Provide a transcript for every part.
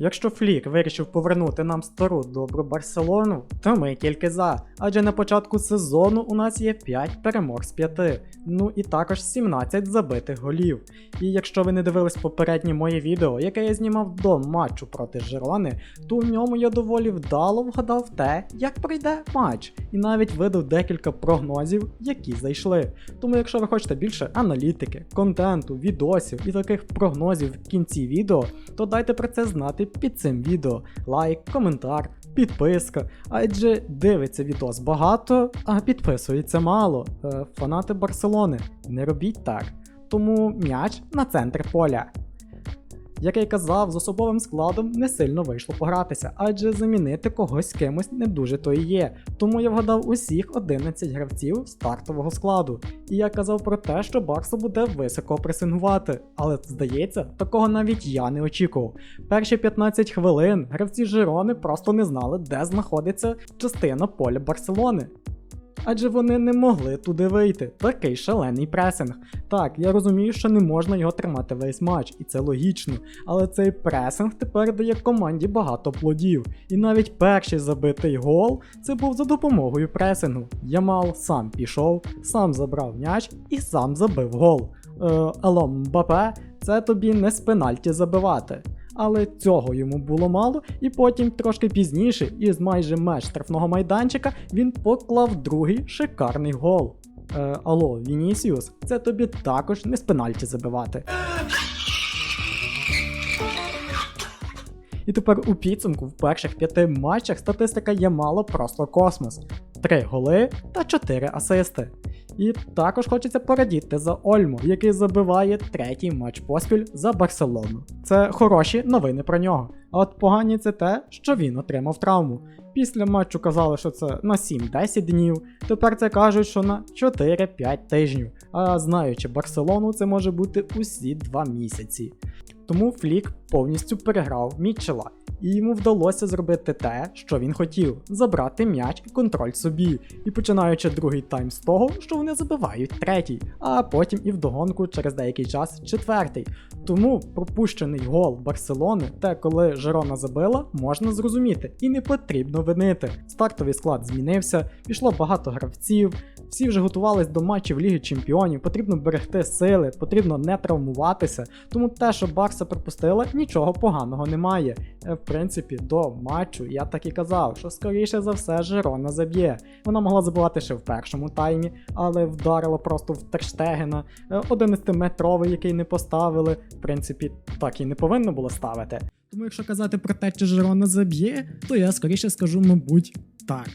Якщо Флік вирішив повернути нам стару добру Барселону, то ми тільки за. Адже на початку сезону у нас є 5 перемог з 5, ну і також 17 забитих голів. І якщо ви не дивились попереднє моє відео, яке я знімав до матчу проти Жирони, то у ньому я доволі вдало вгадав те, як пройде матч, і навіть видав декілька прогнозів, які зайшли. Тому якщо ви хочете більше аналітики, контенту, відосів і таких прогнозів в кінці відео, то дайте про це знати під цим відео. Лайк, коментар, підписка. Адже дивиться відос багато, а підписується мало. Е, фанати Барселони, не робіть так. Тому м'яч на центр поля. Як я й казав, з особовим складом не сильно вийшло погратися, адже замінити когось кимось не дуже то і є. Тому я вгадав усіх 11 гравців стартового складу. І я казав про те, що Барса буде високо пресингувати. Але здається, такого навіть я не очікував. Перші 15 хвилин гравці Жирони просто не знали, де знаходиться частина поля Барселони. Адже вони не могли туди вийти. Такий шалений пресинг. Так, я розумію, що не можна його тримати весь матч, і це логічно. Але цей пресинг тепер дає команді багато плодів. І навіть перший забитий гол це був за допомогою пресингу. Ямал сам пішов, сам забрав м'яч і сам забив гол. Е, Алло, Мбапе, це тобі не з пенальті забивати. Але цього йому було мало, і потім трошки пізніше, із майже меж штрафного майданчика, він поклав другий шикарний гол. Е, алло, Вінісіус, це тобі також не з пенальті забивати. І тепер у підсумку в перших п'яти матчах статистика є мало просто космос: 3 голи та 4 асисти. І також хочеться порадіти за Ольму, який забиває третій матч поспіль за Барселону. Це хороші новини про нього. А от погані це те, що він отримав травму. Після матчу казали, що це на 7-10 днів, тепер це кажуть, що на 4-5 тижнів. А знаючи Барселону, це може бути усі 2 місяці. Тому Флік повністю переграв Мітчела, і йому вдалося зробити те, що він хотів: забрати м'яч і контроль собі. І починаючи другий тайм з того, що вони забивають третій, а потім і вдогонку через деякий час четвертий. Тому пропущений гол Барселони, те, коли Жерона забила, можна зрозуміти і не потрібно винити. Стартовий склад змінився, пішло багато гравців. Всі вже готувались до матчів Ліги Чемпіонів, потрібно берегти сили, потрібно не травмуватися. Тому те, що Барса пропустила, нічого поганого немає. Е, принципі, до матчу я так і казав, що скоріше за все Жирона заб'є. Вона могла забивати ще в першому таймі, але вдарила просто в Терштегена. 11-метровий, який не поставили. В принципі, так і не повинно було ставити. Тому якщо казати про те, чи Жирона заб'є, то я скоріше скажу, мабуть, так.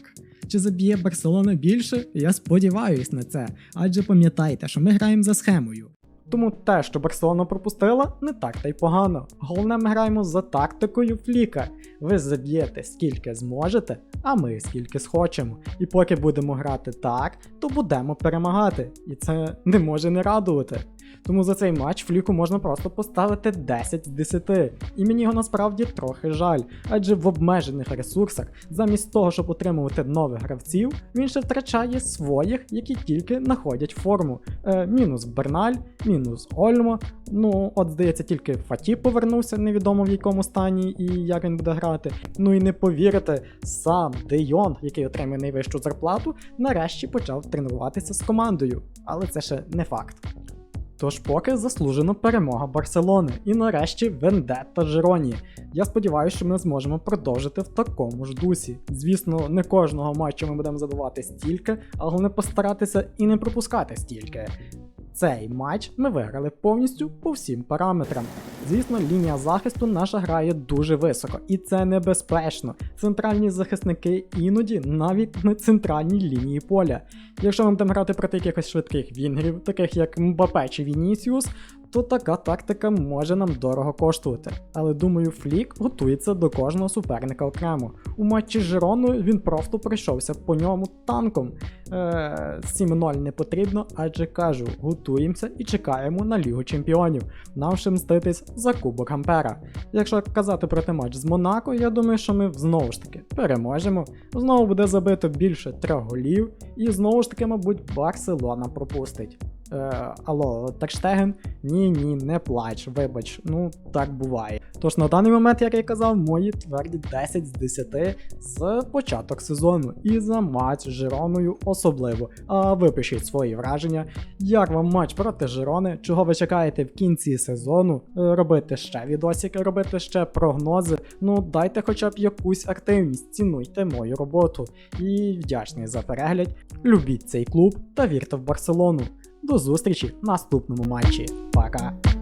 Чи заб'є Барселона більше? Я сподіваюсь на це, адже пам'ятайте, що ми граємо за схемою. Тому те, що Барселона пропустила, не так та й погано. Головне, ми граємо за тактикою Фліка. Ви заб'єте скільки зможете, а ми скільки схочемо. І поки будемо грати так, то будемо перемагати. І це не може не радувати. Тому за цей матч Фліку можна просто поставити 10 з 10. І мені його насправді трохи жаль, адже в обмежених ресурсах, замість того, щоб отримувати нових гравців, він ще втрачає своїх, які тільки знаходять форму. Е, мінус Берналь, мінус Ольмо. Ну, от здається, тільки Фаті повернувся, невідомо в якому стані і як він буде грати. Ну і не повірите, сам Де Йонг, який отримує найвищу зарплату, нарешті почав тренуватися з командою. Але це ще не факт. Тож поки заслужена перемога Барселони і нарешті вендетта Жероні. Я сподіваюся, що ми зможемо продовжити в такому ж дусі. Звісно, не кожного матчу ми будемо забувати стільки, але не постаратися і не пропускати стільки. Цей матч ми виграли повністю по всім параметрам. Звісно, лінія захисту наша грає дуже високо, і це небезпечно. Центральні захисники іноді навіть на центральній лінії поля. Якщо ми будемо грати проти якихось швидких вінгерів, таких як Мбапе чи Вінісіус, то така тактика може нам дорого коштувати. Але думаю, Флік готується до кожного суперника окремо. У матчі з Жироною він просто пройшовся по ньому танком. Е, 7-0 не потрібно, адже кажу, готуємося і чекаємо на Лігу Чемпіонів. Нам ще мститись за Кубок Ампера. Якщо казати про те матч з Монако, я думаю, що ми знову ж таки переможемо. Знову буде забито більше трьох голів, і знову ж таки, мабуть, Барселона пропустить. Е, алло, Терштеген? Ні, ні, не плач, вибач, ну так буває. Тож на даний момент, як я казав, мої тверді 10 з 10 з початок сезону і за матч Жироною особливо. А ви пишіть свої враження, як вам матч проти Жирони, чого ви чекаєте в кінці сезону, е, робити ще відосики, робити ще прогнози. Ну дайте хоча б якусь активність, цінуйте мою роботу. І вдячний за перегляд. Любіть цей клуб та вірте в Барселону. До зустрічі в наступному матчі. Пока!